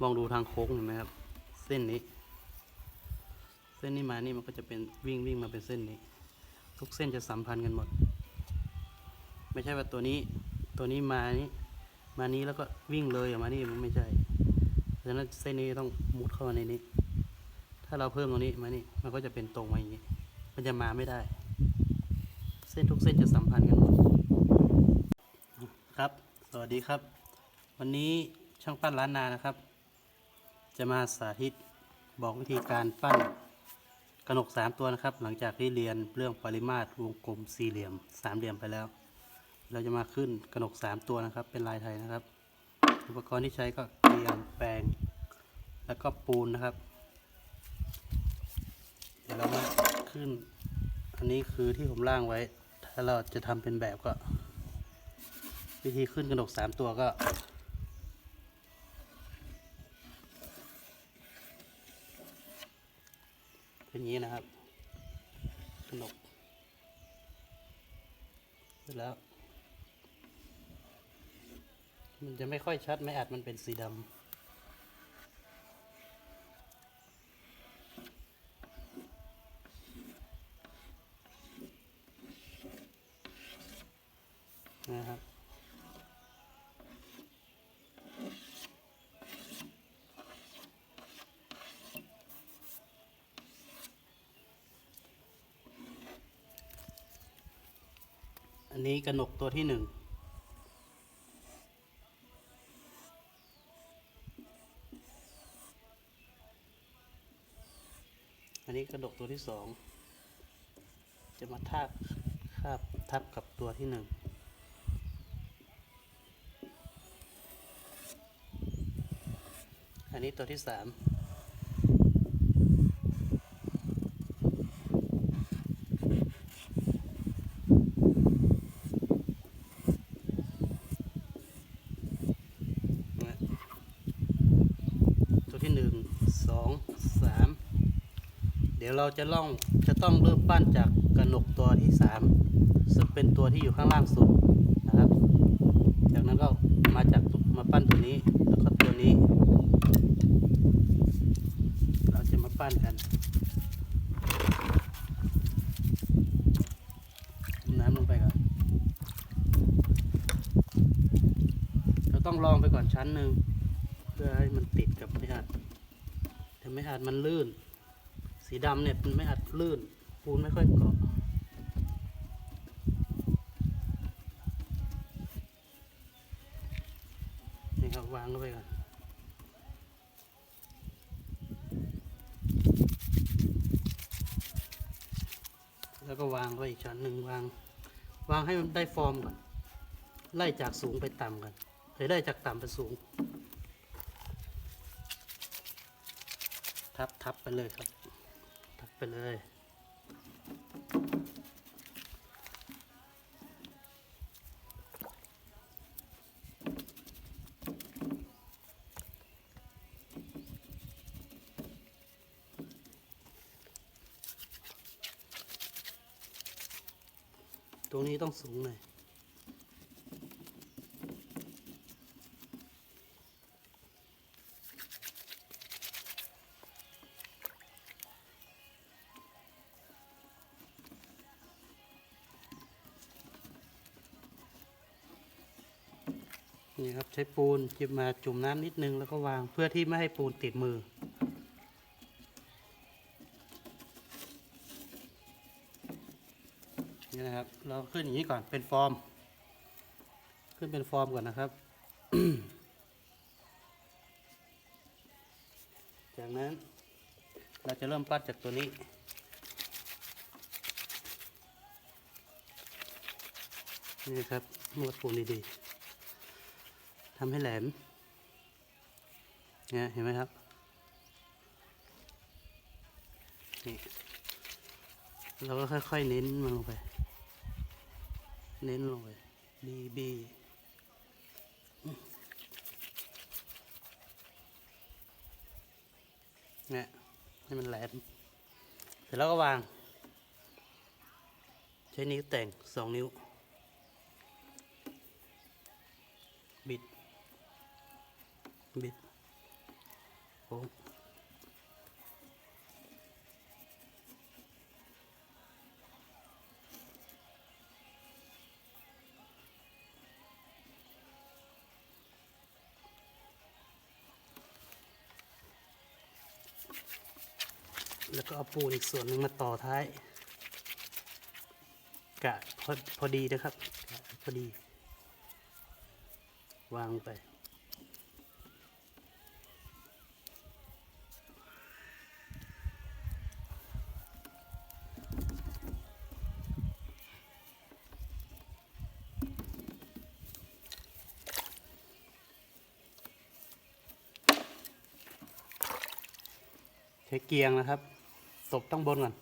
มองดูทางโค้งเห็นไหมครับ เส้นนี้ เส้นนี้มานี่มันก็จะเป็นวิ่งวิ่งมาเป็นเส้นนี้ ทุกเส้นจะสัมพันธ์กันหมด ไม่ใช่ว่าตัวนี้ ตัวนี้มานี้มานี้แล้วก็วิ่งเลยออกมานี่มันไม่ใช่เพราะฉะนั้นเส้นนี้ต้องมุดเข้ามาในนี้ ถ้าเราเพิ่มตรงนี้มานี่มันก็จะเป็นตรงมาอย่างนี้ มันจะมาไม่ได้ เส้นทุกเส้นจะสัมพันธ์กันหมดครับ สวัสดีครับ วันนี้ช่างปั้นล้านนานะครับ จะมาสาธิตบอกวิธีการปั้นกระหนกสามตัวนะครับ หลังจากที่เรียนเรื่องปริมาตรวงกลมสี่เหลี่ยมสามเหลี่ยมไปแล้ว เราจะมาขึ้นกระหนกสามตัวนะครับ เป็นลายไทยนะครับ อุปกรณ์ที่ใช้ก็เกลียงแปรงแล้วก็ปูนนะครับ เดี๋ยวเรามาขึ้น อันนี้คือที่ผมร่างไว้ ถ้าเราจะทำเป็นแบบก็ วิธีขึ้นกระหนกสามตัวก็ ไม่ค่อยชัดไม่อาจมันเป็นสีดำนะครับอันนี้กระหนกตัวที่หนึ่ง ระดกตัวที่สองจะมาทาบคาบทับกับตัวที่หนึ่งอันนี้ตัวที่สามตัวที่หนึ่งสองสาม ดี๋ยวเราจะล่องจะต้องเริ่มปั้นจากกระหนกตัวที่สามซึ่งเป็นตัวที่อยู่ข้างล่างสุดนะครับ จากนั้นก็มาจากตัวมาปั้นตัวนี้แล้วก็ตัวนี้ เราจะมาปั้นกันน้ำลงไปก่อนเราต้องลองไปก่อนชั้นหนึ่งเพื่อให้มันติดกับไม่อัดแต่ไม่อัดมันลื่น สีดำเนี่ยมันไม่อัดลื่น ปูนไม่ค่อยเกาะนี่ครับวางเข้าไปก่อนแล้วก็วางไว้อีกชั้นหนึ่งวาง วางให้มันได้ฟอร์มก่อน ไล่จากสูงไปต่ำกันหรือไล่จากต่ำไปสูง ทับทับไปเลยครับ ไปเลย ตรงนี้ต้องสูงหน่อย นี่ครับใช้ปูนจิบมาจุ่มน้ำนิดนึงแล้วก็วางเพื่อที่ไม่ให้ปูนติดมือ นี่นะครับ เราขึ้นอย่างนี้ก่อนเป็นฟอร์ม ขึ้นเป็นฟอร์มก่อนนะครับ จากนั้นเราจะเริ่มปั้นจากตัวนี้นี่ครับนวดปูนดีๆ ทำให้แหลมเนี่ยเห็นไหมครับนี่เราก็ค่อยๆเน้นมันลงไป เน้นลงไปบีบีเนี่ยให้มันแหลม เสร็จแล้วก็วาง ใช้นิ้วแต่งสองนิ้ว บิดโค้งแล้วก็เอาปูนอีกส่วนหนึ่งมาต่อท้าย กะพอพอดีนะครับ พอดี วางไป เกียงนะครับ ตบต้องบนก่อน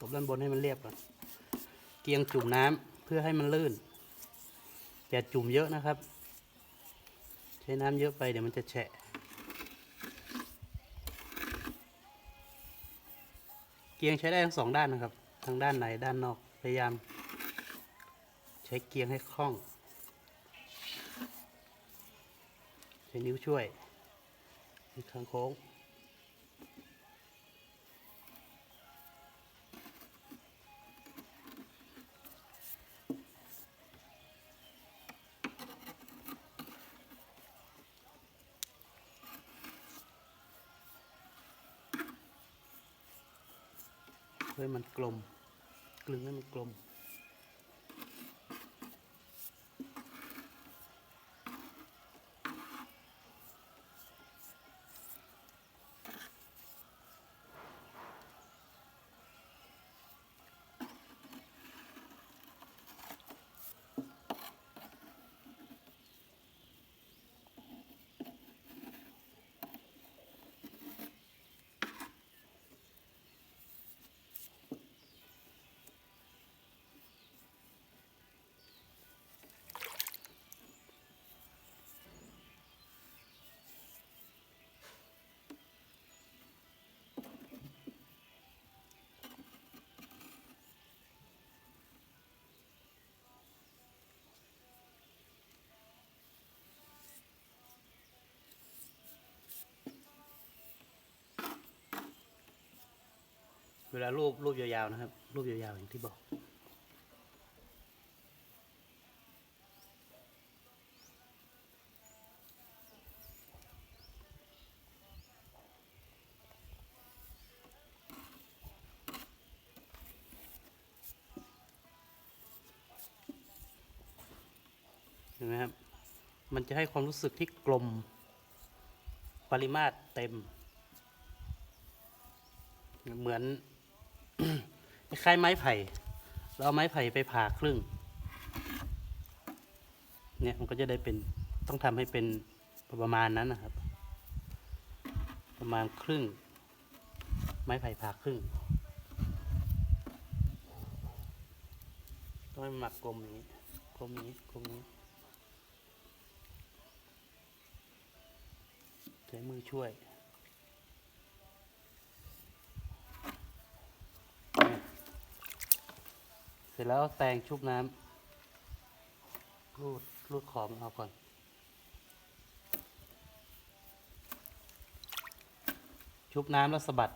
ตบด้านบนให้มันเรียบก่อน เกียงจุ่มน้ำเพื่อให้มันลื่น อย่าจุ่มเยอะนะครับ ใช้น้ำเยอะไปเดี๋ยวมันจะแฉะ เกียงใช้ได้ทั้งสองด้านนะครับ ทั้งด้านในด้านนอก พยายาม ใช้เกียงให้คล่อง ใช้นิ้วช่วยที่ข้างโค้ง มันกลม กลึงให้มันกลม เวลารูปรูปยาวๆนะครับ รูปยาวๆอย่างที่บอก เห็นไหมครับ มันจะให้ความรู้สึกที่กลม ปริมาตรเต็ม เหมือน คล้ายไม้ไผ่เราเอาไม้ไผ่ไปผ่าครึ่ง เนี่ยมันก็จะได้เป็นต้องทำให้เป็นประมาณนั้นนะครับ ประมาณครึ่ง ไม้ไผ่ผ่าครึ่งต้องให้มันหมักกลมอย่างนี้กลมอย่างนี้กลมอย่างนี้ใช้มือช่วย ร็จแล้วแตงชุบน้ำรูดรูดขอบมันออกก่อน ชุบน้ำแล้วสะบัด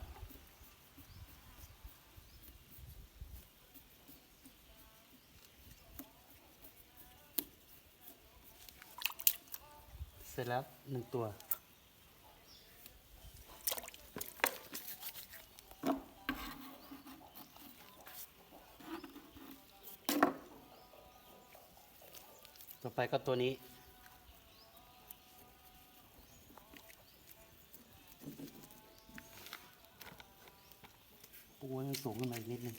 เสร็จแล้วหนึ่งตัว ต่อไปก็ตัวนี้ ปูให้มันสูงขึ้นมาอีกนิดนึง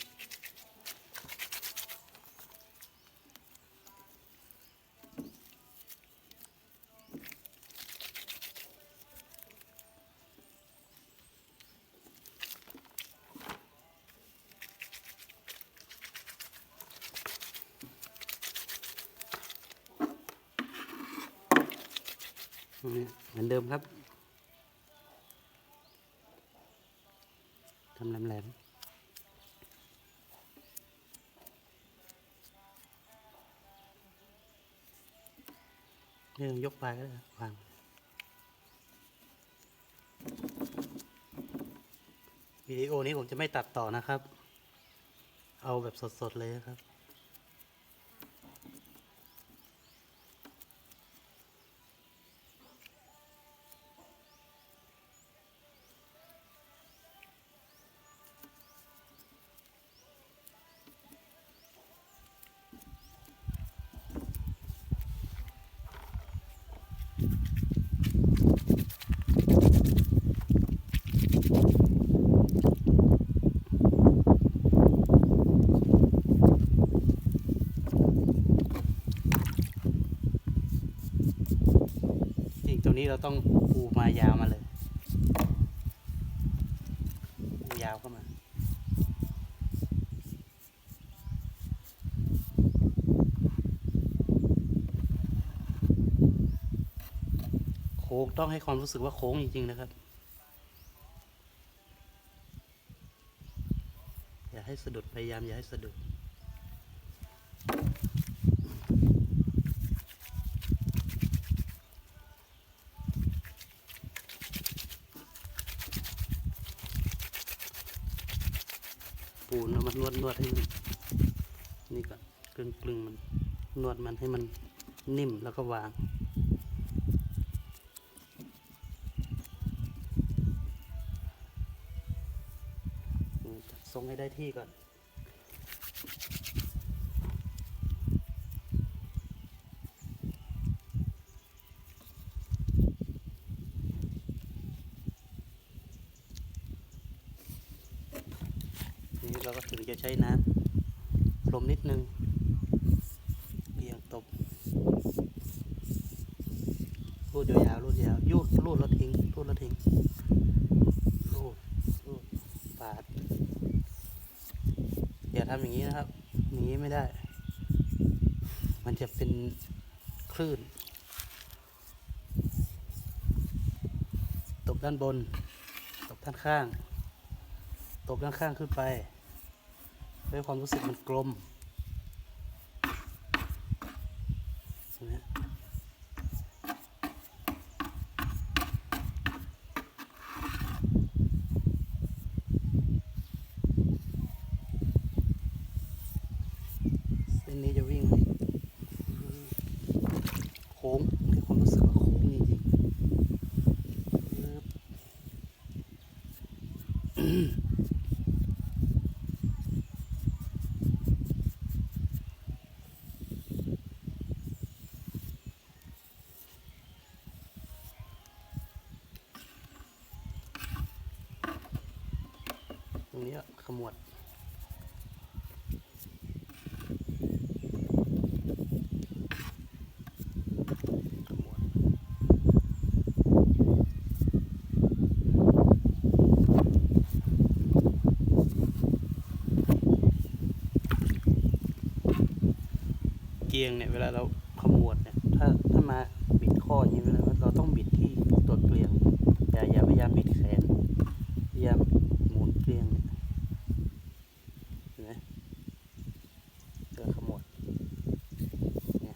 เรื่องยกไปก็ได้วางวิดีโอนี้ผมจะไม่ตัดต่อนะครับ เอาแบบสดๆเลยครับ นี้เราต้องปูมายาวมาเลยปูยาวเข้ามาโค้งต้องให้ความรู้สึกว่าโค้งจริงๆนะครับ อย่าให้สะดุดพยายามอย่าให้สะดุด ปูนแล้ วมันวดให้มันนี่ก่อนกลึงกลึงมันนวดมันให้มันนิ่มแล้วก็วาง จัดทรงให้ได้ที่ก่อน ทีนี้เราก็ถึงจะใช้น้ำพรมนิดนึงเบี่ยงตบรูดยาวๆรูดยาวยูดรูดแล้วทิ้งรูดแล้วทิ้งรูดรูดปาด อย่าทำอย่างนี้นะครับ อย่างนี้ไม่ได้ มัน จะเป็นคลื่นตบด้านบนตบด้านข้างตบด้านข้างขึ้นไป ด้วยความรู้สึกมันกลมเห็นไหมเส้นนี้จะวิ่งให้โค้งด้วยความรู้สึกว่าโค้งจริงๆปึ๊บ ต รงนี้ขมวดเกียงเนี่ยเวลาเราขมวดเนี่ย ถ้าถ้ามาบิดข้ออย่างนี้เวลาเราต้องบิดที่ตัวเกลียง อย่าอย่าพยายามบิดแขน พยายามหมุนเกลียงเนี่ยเห็นไหมเจอขมวดเนี่ย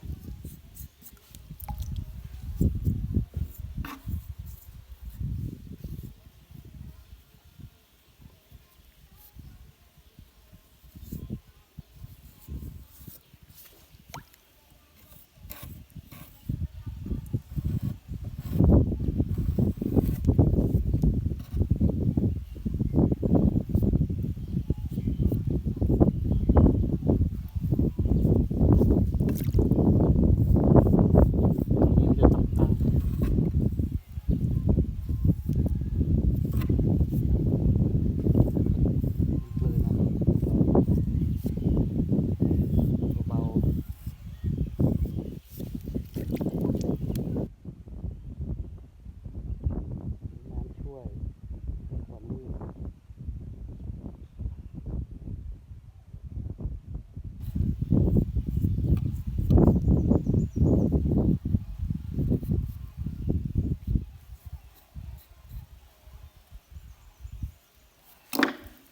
ตรงนี้มันจะต้องตั้งเลยนะเบาๆน้ำช่วยความลื่น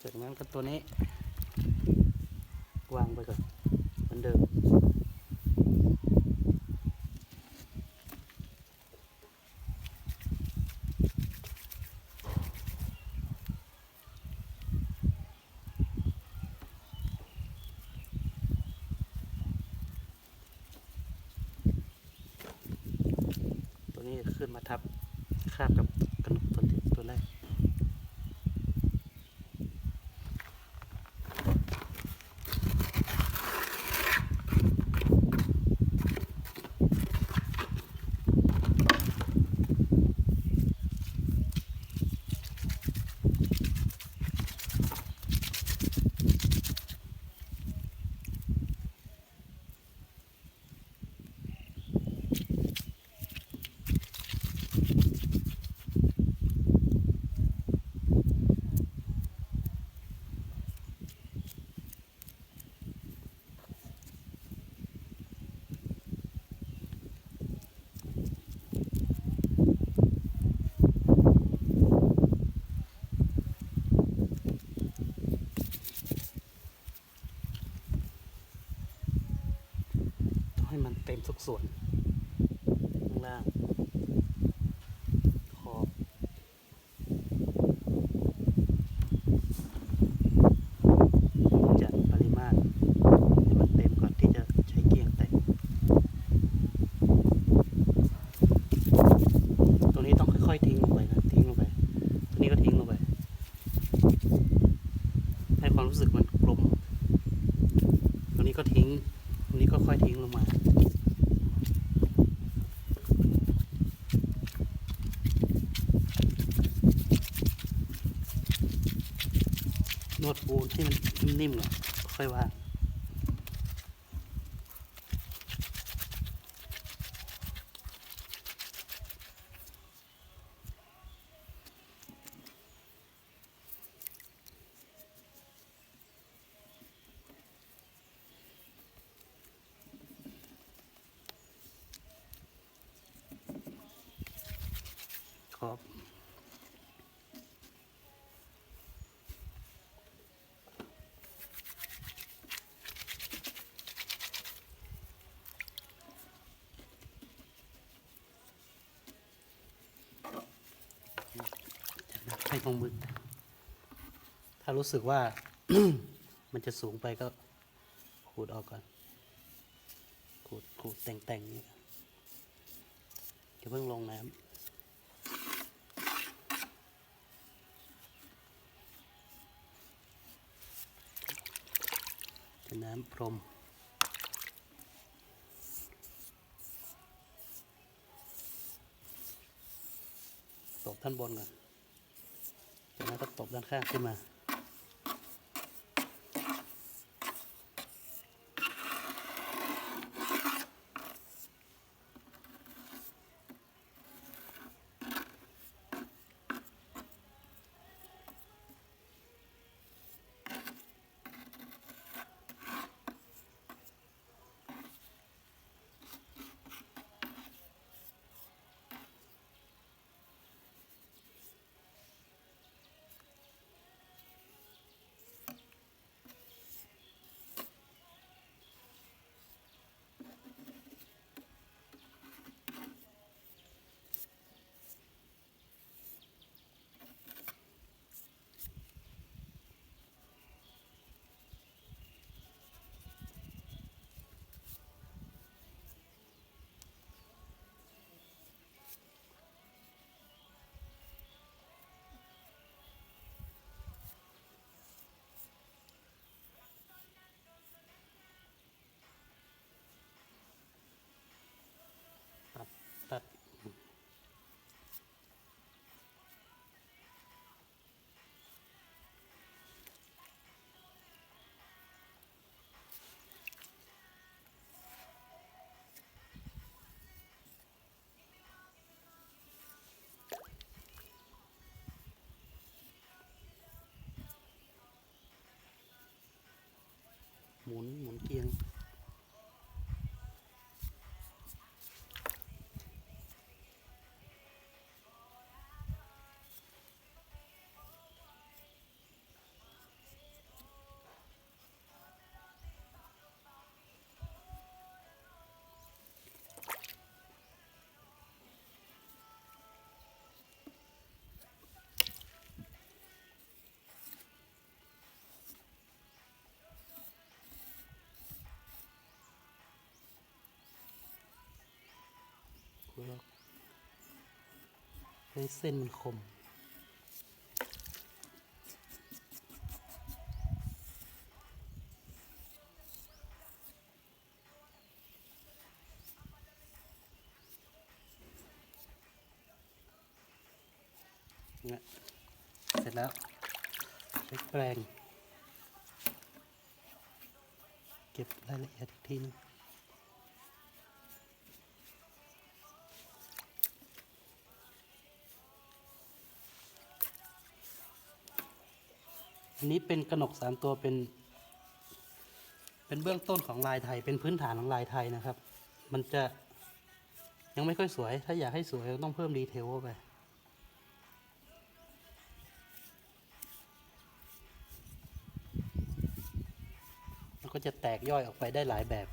จา กันตัวนี้ วางไปก่อนเหมือนเดิม ต มาทับคาบกับกระหนกตัวที่ตัวแรก ต้องให้มัน เต็มทุกส่วน ข้างล่าง ขอบ จัดปริมาตรให้มันเต็มก่อนที่จะใช้เกียงแต่งตรงนี้ต้องค่อยๆทิ้งลงไปนะ ทิ้งลงไป ตรงนี้ก็ทิ้งลงไป ให้ความรู้สึกมันกลม ตรงนี้ก็ทิ้ง ตรงนี้ก็ค่อยทิ้งลงมา นวดปูนที่มันนิ่มๆก่อนค่อยว่างขอบ ให้ของมือ ถ้ารู้สึกว่า มันจะสูงไปก็ขูดออกก่อน ขูดขูดแต่งแต่งนี่อย่าเพิ่งลงน้ำเป็นน้ำพรม ตบด้านบนก่อนจากนั้นก็ตบด้านข้างขึ้นมา คุยออกให้เส้นมันคมเนี่ยเสร็จแล้วใช้แปรงเก็บรายละเอียดทีนึง นนี้เป็นกระหนกสามตัวเป็น เป็นเบื้องต้นของลายไทย เป็นพื้นฐานของลายไทยนะครับ มันจะยังไม่ค่อยสวย ถ้าอยากให้สวยต้องเพิ่มดีเทลเข้าไปมันก็จะแตกย่อยออกไปได้หลายแบบ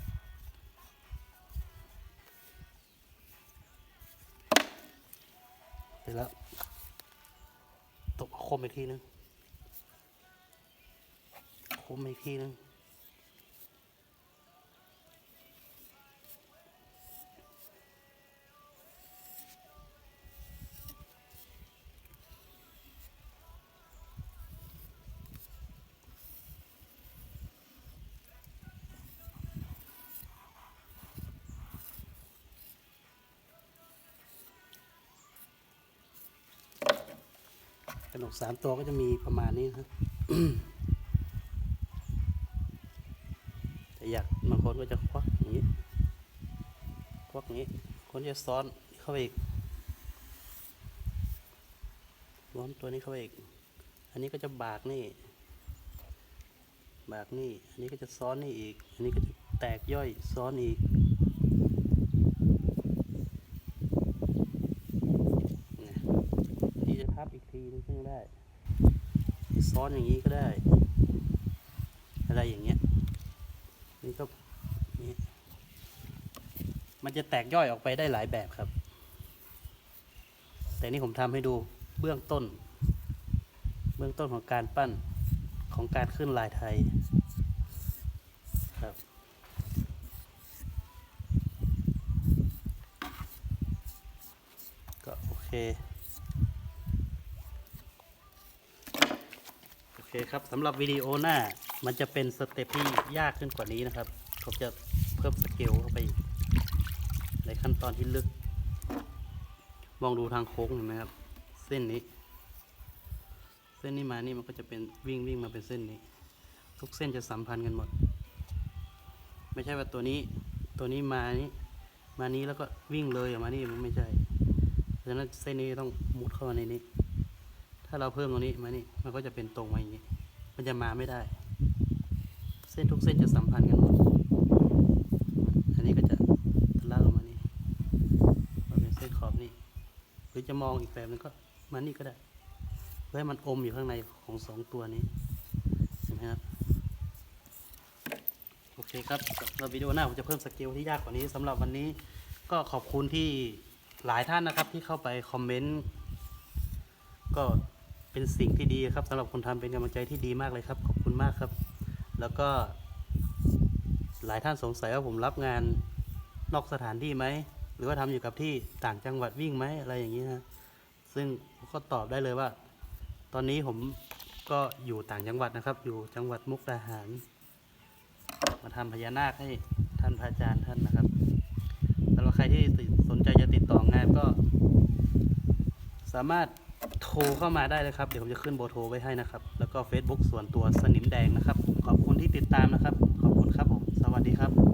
เสร็จแล้วตบคมอีกทีนึง มอีกทีนึงกระหนกสามตัวก็จะมีประมาณนี้นะครับ แต่อยาก บางคนก็จะควักอย่างนี้ ควักอย่างนี้ คนจะซ้อนเข้าไปอีกร้อนตัวนี้เข้าไปอีก อันนี้ก็จะบากนี่ บากนี่ อันนี้ก็จะซ้อนนี่อีก อันนี้ก็จะแตกย่อยซ้อนอีกนี่จะทับอีกทีนึงก็ได้ ซ้อนอย่างนี้ก็ได้ อะไรอย่างเงี้ย นี่ก็นี่ มันจะแตกย่อยออกไปได้หลายแบบครับ แต่นี่ผมทำให้ดูเบื้องต้น เบื้องต้นของการปั้นของการขึ้นลายไทยครับก็โอเค โอเคครับสำหรับวิดีโอหน้ามันจะเป็นสเต็ปที่ยากขึ้นกว่านี้นะครับ ผมจะเพิ่มสเกลเข้าไปอีก ขั้นตอนที่ลึก มองดูทางโค้งเห็นไหมครับ เส้นนี้ เส้นนี้มานี่มันก็จะเป็นวิ่งวิ่งมาเป็นเส้นนี้ ทุกเส้นจะสัมพันธ์กันหมด ไม่ใช่ว่าตัวนี้ ตัวนี้มานี้มานี้แล้วก็วิ่งเลยออกมานี่มันไม่ใช่เพราะฉะนั้นเส้นนี้ต้องมุดเข้ามาในนี้ ถ้าเราเพิ่มตรงนี้มานี่มันก็จะเป็นตรงมาอย่างนี้ มันจะมาไม่ได้ เส้นทุกเส้นจะสัมพันธ์กันหมด อันนี้ก็จะทะลักออกมานี่มาเป็นเส้นขอบนี่ หรือจะ มองอีกแบบนึงก็มานี่ก็ได้เพื่อให้มันอมอยู่ข้างในของสองตัวนี้เห็นไหมครับโอเคครับสำหรับวิดีโอหน้าผมจะเพิ่มสเกลที่ยากกว่านี้สำหรับวันนี้ก็ขอบคุณที่หลายท่านนะครับที่เข้าไปคอมเมนต์ก็เป็นสิ่งที่ดีครับสำหรับคนทำเป็นกำลังใจที่ดีมากเลยครับ ขอบคุณมากครับ แล้วก็ หลายท่านสงสัยว่าผมรับงานนอกสถานที่ไหม รือว่าทำอยู่กับที่ต่างจังหวัดวิ่งไหมอะไรอย่างนี้นะซึ่งก็ตอบได้เลยว่า ตอนนี้ผมก็อยู่ต่างจังหวัดนะครับ อยู่จังหวัดมุกดาหาร มาทำพญานาคให้ท่านพระอาจารย์ท่านนะครับสำหรับใครที่สนใจจะติดต่องานก็ สามารถโทรเข้ามาได้เลยครับ เดี๋ยวผมจะขึ้นเบอร์โทรไว้ให้นะครับ แล้วก็ Facebook ส่วนตัวสนิมแดงนะครับ ขอบคุณที่ติดตามนะครับ ขอบคุณครับผม สวัสดีครับ